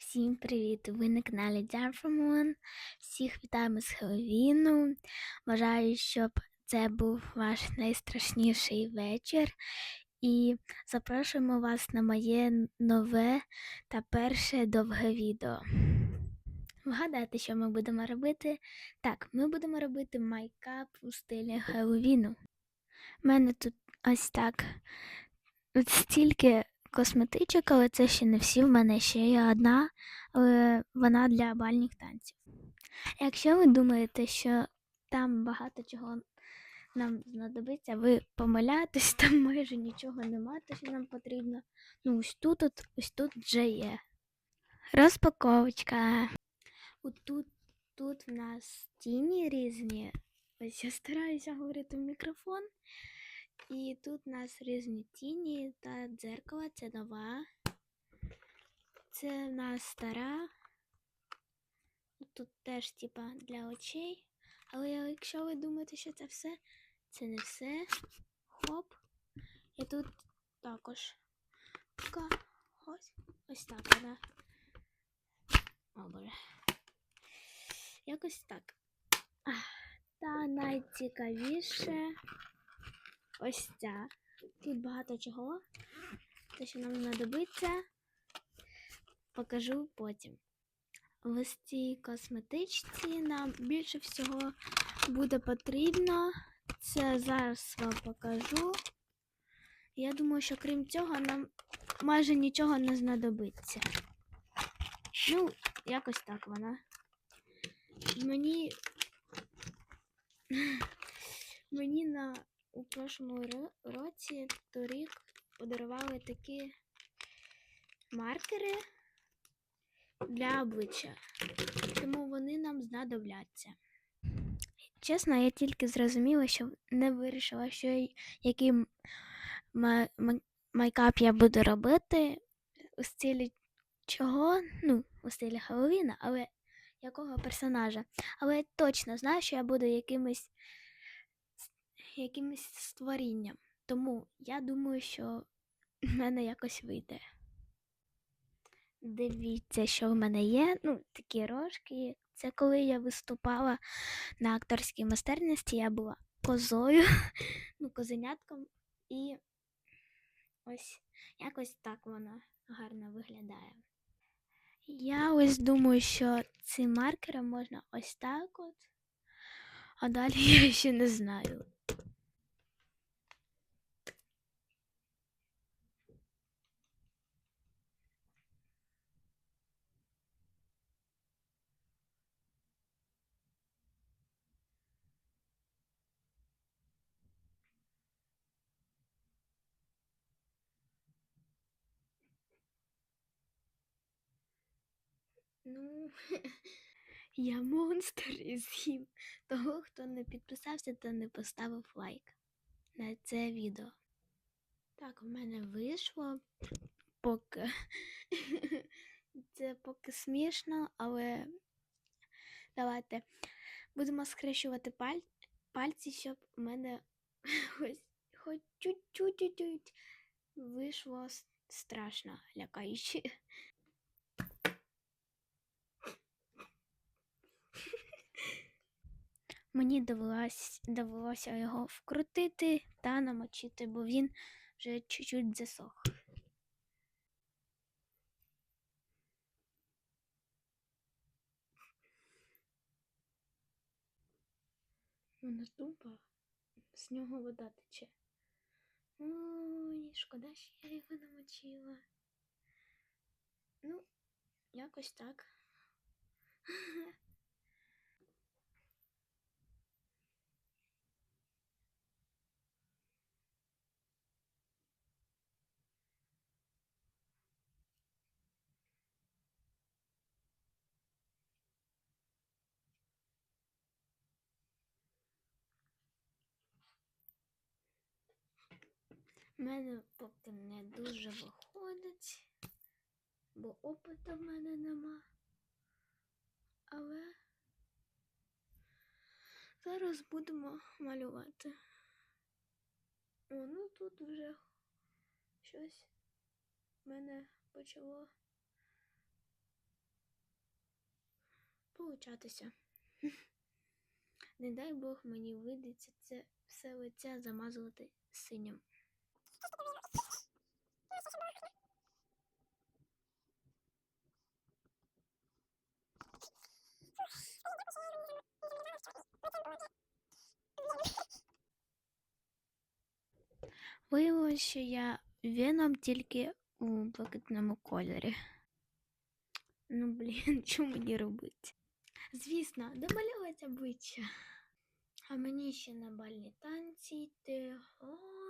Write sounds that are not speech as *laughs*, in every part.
Всім привіт! Ви на каналі Jarfamon. Всіх вітаємо з Хеллоуіну. Бажаю, щоб це був ваш найстрашніший вечір. І запрошуємо вас на моє нове та перше довге відео. Вгадайте, що ми будемо робити? Так, ми будемо робити майкап у стилі Хеллоуіну. У мене тут ось так от стільки косметичок, але це ще не всі. В мене ще є одна, але вона для бальних танців. Якщо ви думаєте, що там багато чого нам знадобиться, ви помиляєтесь, *laughs* там майже нічого нема, те, що нам потрібно. Ну, ось тут, от, ось тут вже є. Розпаковочка. Тут, тут в нас тіні різні. Ось я стараюся говорити в мікрофон. І тут у нас різні тіні та дзеркало, це нова. Це в нас стара. Тут теж типа для очей. Але якщо ви думаєте, що це все, це не все. Хоп. І тут також така ось ось так вона. О, боже. Якось так. Та найцікавіше ось ця. Тут багато чого. Те, що нам знадобиться, покажу потім. В ось цій косметичці нам більше всього буде потрібно. Це зараз вам покажу. Я думаю, що крім цього нам майже нічого не знадобиться. Ну, якось так вона. Мені. *laughs* Мені на у прошлому році торік подарували такі маркери для обличчя, тому вони нам знадобляться. Чесно, я тільки зрозуміла, що не вирішила, що який майкап я буду робити у стилі чого? Ну, у стилі Хеллоуіна, але якого персонажа. Але я точно знаю, що я буду якимось якимось створінням. Тому я думаю, що *laughs* в мене якось вийде. Дивіться, що в мене є. Ну, такі рожки. Це коли я виступала на акторській майстерності, я була козою, *laughs* ну, козенятком, і ось якось так вона гарно виглядає. Я ось думаю, що цим маркером можна ось так от, а далі *laughs* я ще не знаю. Ну, *laughs* я монстр і з'їм того, хто не підписався та не поставив лайк на це відео. Так, у мене вийшло поки. *laughs* Це поки смішно, але давайте будемо скрещувати паль... пальці, щоб у мене *laughs* хоч чуть-чуть вийшло страшно лякаюче. Мені довелось, довелося його вкрутити та намочити, бо він вже чуть-чуть засох. Воно тупо, з нього вода тече. Ой, шкода, що я його намочила. Ну, якось так. *laughs* У мене поки не дуже виходить, бо опиту в мене нема. Але зараз будемо малювати. О, ну тут вже щось в мене почало получатися. *laughs* Не дай Бог мені вийдеться це все лице замазувати синім. Виявилося, що я веном тільки у блакитному кольорі. Ну, блін, *laughs* що мені робити? Звісно, домалювати обличчя. А мені ще на бальні танці йти. О.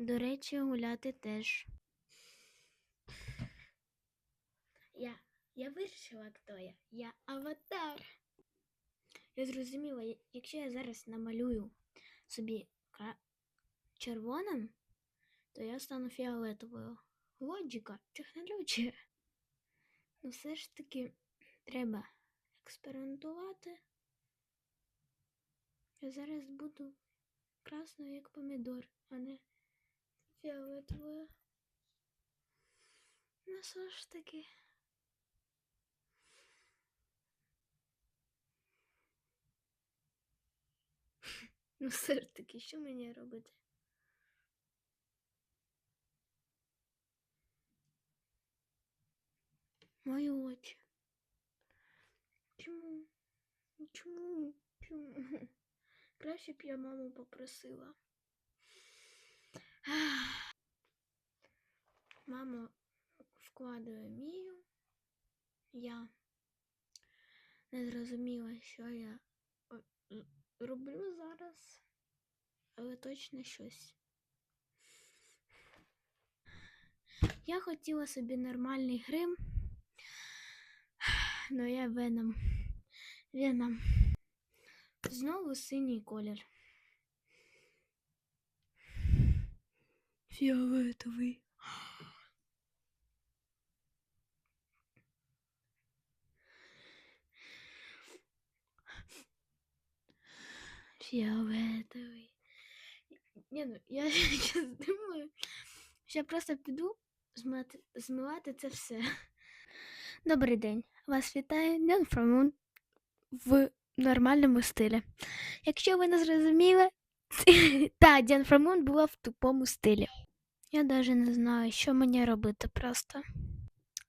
До речі, гуляти теж. Я, я вирішила, хто я. Я аватар. Я зрозуміла, якщо я зараз намалюю собі червоним, то я стану фіолетовою. Лоджика, технологія. Ну все ж таки треба експериментувати. Я зараз буду красною, як помідор, а не фіолетовою. Ну все ж таки. Ну все ж таки, що мені робити? Мої очі. Чому? Чому? Чому? Краще *laughs* б я маму попросила. Мама вкладає мію. Я не зрозуміла, що я роблю зараз, але точно щось. Я хотіла собі нормальний грим, але я веном. Веном. Знову синій колір. Фіолетовий. Фіолетовий. Ні, ну я *laughs* зараз думаю, я просто піду змивати, змивати це все. Добрий день. Вас вітає Ден Фромун в нормальному стилі. Якщо ви не зрозуміли, та *laughs* Ден Фромун була в тупому стилі. Я навіть не знаю, що мені робити просто.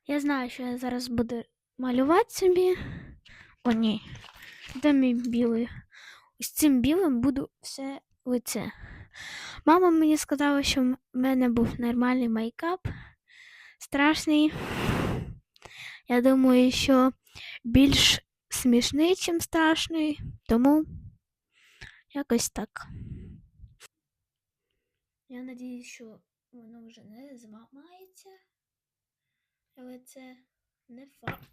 Я знаю, що я зараз буду малювати собі. О, ні. Де мій білий? Ось цим білим буду все лице. Мама мені сказала, що в мене був нормальний мейкап. Страшний. Я думаю, що більш смішний, ніж страшний, тому якось так. Я надіюсь, що воно вже не зламається, але це не факт.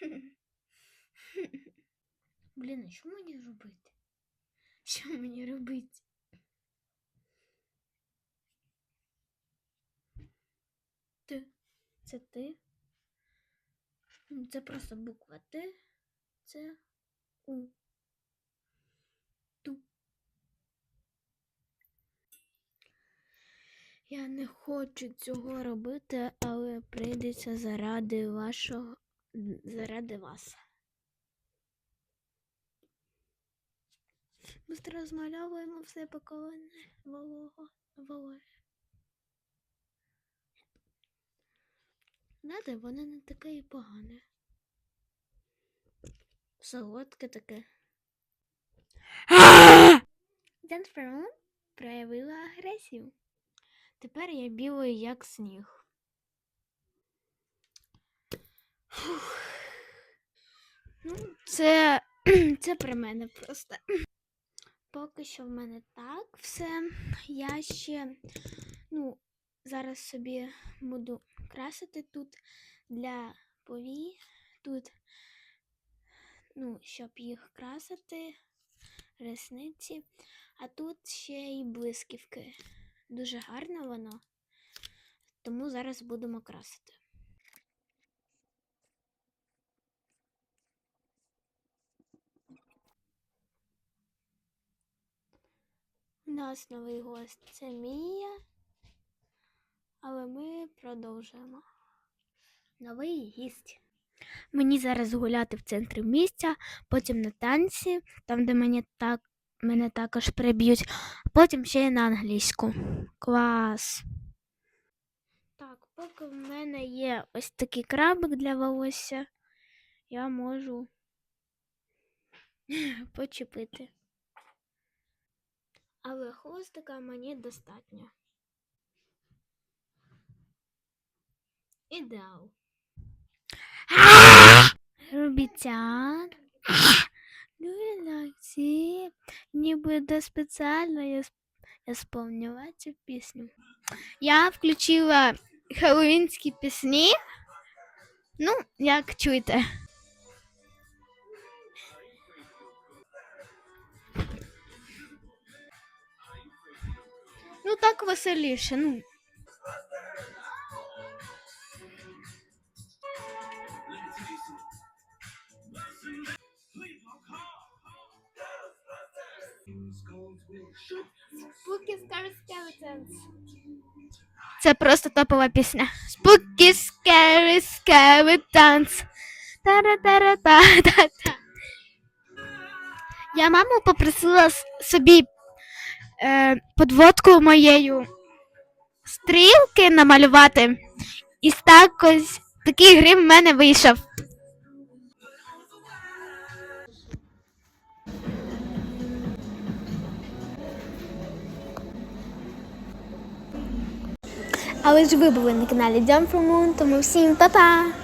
*laughs* Блін, а що мені робити? Що *laughs* мені робити? Ти. Це ти. Це просто буква Т. Це У. Ту. Я не хочу цього робити, але прийдеться заради вашого. заради вас. Ми розмальовуємо все поколене волого вологе. Знаєте, воно не таке і погане. Солодке таке. Ден Ферон проявила агресію. Тепер я білий, як сніг. Ну, це, *clears throat* це про мене просто. Поки що в мене так все. Я ще, ну, зараз собі буду красити тут для повій. Тут, ну, щоб їх красити, ресниці. А тут ще й блисківки. Дуже гарно воно. Тому зараз будемо красити. У нас новий гость це Мія. Але ми продовжуємо. Новий гість. Мені зараз гуляти в центрі місця, потім на танці, там, де мені так, мене також приб'ють, потім ще й на англійську. Клас. Так, поки в мене є ось такий крабик для волосся, я можу *laughs* почепити. Але хвостика мені достатньо. Ідеал. Робітян. Ну і. Мені буде спеціально я, я сповнювати цю пісню. Я включила хеллоуінські пісні. Ну, як чуєте. Ну, так веселіше. Ну. Spooky Scary Skeletons. Це просто топова пісня. Spooky Scary Skeletons. Та-ра-та-ра-та-та-та. Я маму попросила собі подводку моєю стрілки намалювати. І так такий грим в мене вийшов. Але ж ви були на каналі Jump from Moon, тому всім па-па!